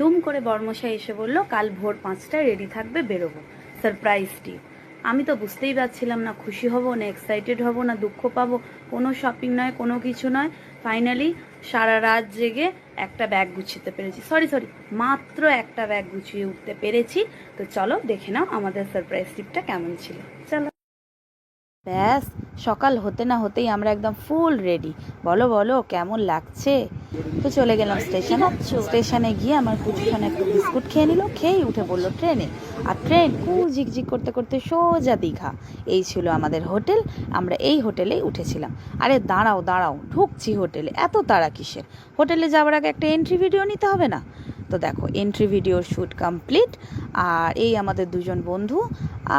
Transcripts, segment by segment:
দুম করে বর্মশাই এসে বলল, কাল ভোর পাঁচটায় রেডি থাকবে, বেরোবো। সারপ্রাইজটি আমি তো বুঝতেই পারছিলাম না, খুশি হব না এক্সাইটেড হব না, দুঃখ পাবো। কোনো শপিং নয়, কোনো কিছু নয়। ফাইনালি সারা রাত জেগে একটা ব্যাগ গুছিয়ে পেরেছি। সরি সরি মাত্র একটা ব্যাগ গুছিয়ে উঠতে পেরেছি। তো চলো, দেখে নাও আমাদের সারপ্রাইজ ট্রিপটা কেমন ছিল। চলো। ব্যাস, সকাল হতে না হতেই আমরা একদম ফুল রেডি বলো বলো, কেমন লাগছে? তো চলে গেলাম স্টেশনে স্টেশনে গিয়ে আমার কুচুখানে একটু বিস্কুট খেয়ে নিল, খেয়েই উঠে পড়ল ট্রেনে আর ট্রেন কু ঝিকঝিক করতে করতে সোজা দীঘা। এই ছিল আমাদের হোটেল, আমরা এই হোটেলেই উঠেছিলাম। আরে দাঁড়াও দাঁড়াও, ঢুকছি হোটেলে। এত তাড়া কিসের? হোটেলে যাওয়ার আগে একটা এন্ট্রি ভিডিও নিতে হবে না? তো দেখো এন্ট্রি ভিডিওর শ্যুট কমপ্লিট আর এই আমাদের দুজন বন্ধু।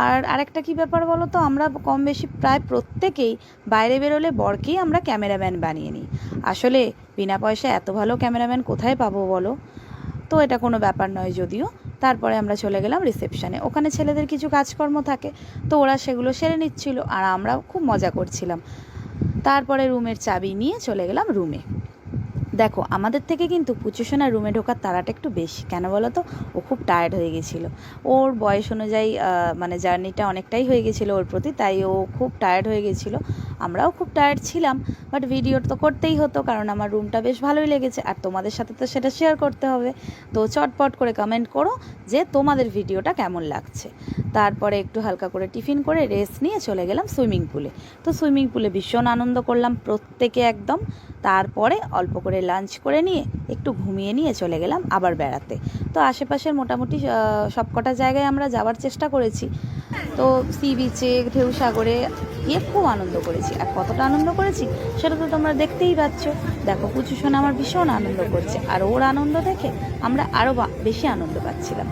আর আরেকটা কি ব্যাপার বলো তো, আমরা কম বেশি প্রায় প্রত্যেকেই বাইরে বেরোলে বরকেই আমরা ক্যামেরাম্যান বানিয়ে নিই। আসলে বিনা পয়সায় এত ভালো ক্যামেরাম্যান কোথায় পাবো বলো? তো এটা কোনো ব্যাপার নয় যদিও। তারপরে আমরা চলে গেলাম রিসেপশানে ওখানে ছেলেদের কিছু কাজকর্ম থাকে, তো ওরা সেগুলো সেরে নিচ্ছিল, আর আমরাও খুব মজা করছিলাম। তারপরে রুমের চাবি নিয়ে চলে গেলাম রুমে দেখো, আমাদের থেকে কিন্তু পুচুসোনার রুমে ঢোকার তাড়াটা একটু বেশি। কেন বলো তো? ও খুব টায়ার্ড হয়ে গেছিল। ওর বয়স অনুযায়ী মানে জার্নিটা অনেকটাই হয়ে গেছিল ওর প্রতি, তাই ও খুব টায়ার্ড হয়ে গেছিল। আমরাও খুব টায়ার্ড ছিলাম বাট ভিডিও তো করতেই হতো, কারণ আমার রুমটা বেশ ভালোই লেগেছে। আর তোমাদের সাথে তো সেটা শেয়ার করতে হবে। তো চটপট করে কমেন্ট করো যে তোমাদের ভিডিওটা কেমন লাগছে। তারপরে একটু হালকা করে টিফিন করে রেস্ট নিয়ে চলে গেলাম সুইমিং পুলে তো সুইমিং পুলে ভীষণ আনন্দ করলাম প্রত্যেকে একদম। তারপরে অল্প করে লাঞ্চ করে নিয়ে একটু ঘুমিয়ে নিয়ে চলে গেলাম আবার বেড়াতে। তো আশেপাশের মোটামুটি সব কটা জায়গায় আমরা যাওয়ার চেষ্টা করেছি। তো সি বিচে ঢেউ সাগরে গিয়ে খুব আনন্দ করেছি। আর কতটা আনন্দ করেছি সেটা তো তোমরা দেখতেই পাচ্ছ। দেখো পুচু সোনা আমার ভীষণ আনন্দ করছে। আর ওর আনন্দ দেখে আমরা আরও বেশি আনন্দ পাচ্ছিলাম।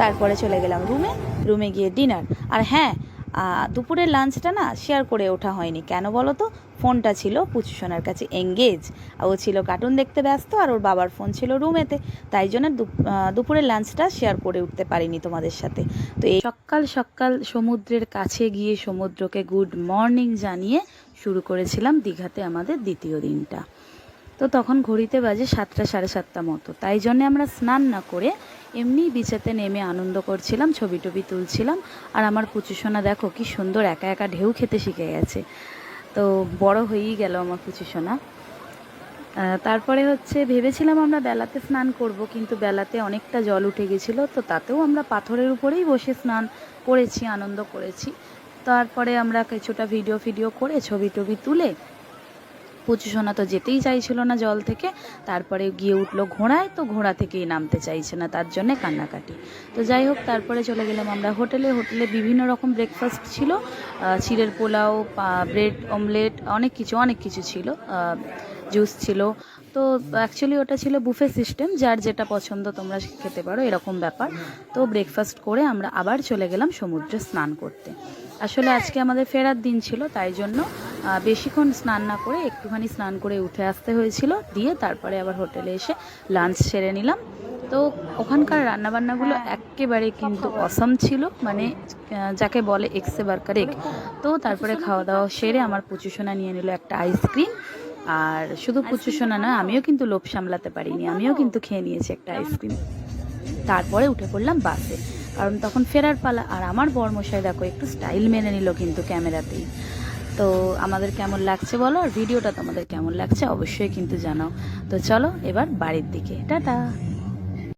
তারপরে চলে গেলাম রুমে রুমে গিয়ে ডিনার আর হ্যাঁ দুপুরের লাঞ্চটা না শেয়ার করে ওঠা হয়নি। কেন বলো তো? ফোনটা ছিল পুচু সোনার কাছে এঙ্গেজ ও ছিল কার্টুন দেখতে ব্যস্ত আর ওর বাবার ফোন ছিল রুমেতে তাই জন্য দুপ- দুপুরের লাঞ্চটা শেয়ার করে উঠতে পারিনি তোমাদের সাথে। তো এই সকাল সকাল সমুদ্রের কাছে গিয়ে সমুদ্রকে গুড মর্নিং জানিয়ে শুরু করেছিলাম দীঘাতে আমাদের দ্বিতীয় দিনটা। তো তখন ঘড়িতে বাজে সাতটা, সাড়ে সাতটা মতো। তাই জন্যে আমরা স্নান না করে এমনি বিচেতে নেমে আনন্দ করছিলাম, ছবি টবি তুলছিলাম। আর আমার পুচুসোনা দেখো কি সুন্দর একা একা ঢেউ খেতে শিখে গেছে। তো বড় হয়েই গেল আমার পুচুসোনা তারপরে হচ্ছে ভেবেছিলাম আমরা বেলাতে স্নান করব, কিন্তু বেলাতে অনেকটা জল উঠে গেছিল, তো তাতেও আমরা পাথরের উপরেই বসে স্নান করেছি, আনন্দ করেছি। তারপরে আমরা কিছুটা ভিডিও, ফিডিও করে ছবি টবি তুলে পুচু সোনা তো যেতেই চাইছিল না জল থেকে। তারপরে গিয়ে উঠল ঘোড়ায়, তো ঘোড়া থেকেই নামতে চাইছে না, তার জন্যে কান্নাকাটি। তো যাই হোক, তারপরে চলে গেলাম আমরা হোটেলে। হোটেলে বিভিন্ন রকম ব্রেকফাস্ট ছিল। চিড়ের পোলাও ব্রেড অমলেট অনেক কিছু অনেক কিছু ছিল। জুস ছিল। তো অ্যাকচুয়ালি ওটা ছিল বুফে সিস্টেম যার যেটা পছন্দ তোমরা খেতে পারো, এরকম ব্যাপার। তো ব্রেকফাস্ট করে আমরা আবার চলে গেলাম সমুদ্রে স্নান করতে। আসলে আজকে আমাদের ফেরার দিন ছিল, তাই জন্য বেশিক্ষণ স্নান না করে একটুখানি স্নান করে উঠে আসতে হয়েছিল। দিয়ে তারপরে আবার হোটেলে এসে লাঞ্চ সেরে নিলাম। তো ওখানকার রান্নাবান্নাগুলো একেবারে কিন্তু অসম ছিল। মানে যাকে বলে এক্সে বার্কার এগ। তো তারপরে খাওয়া দাওয়া সেরে আমার পুচুসোনা নিয়ে নিল একটা আইসক্রিম আর শুধু পুচুসোনা নয়, আমিও কিন্তু লোভ সামলাতে পারিনি। আমিও কিন্তু খেয়ে নিয়েছি একটা আইসক্রিম তারপরে উঠে পড়লাম বাসে কারণ তখন ফেরার পালা। আর আমার বর্মশাই দেখো, একটু স্টাইল মেনে নিল কিন্তু ক্যামেরাতেই তো আমাদের কেমন লাগছে বলো? আর ভিডিওটা তোমাদের কেমন লাগছে অবশ্যই কিন্তু জানাও। তো চলো এবার বাড়ির দিকে। টাটা!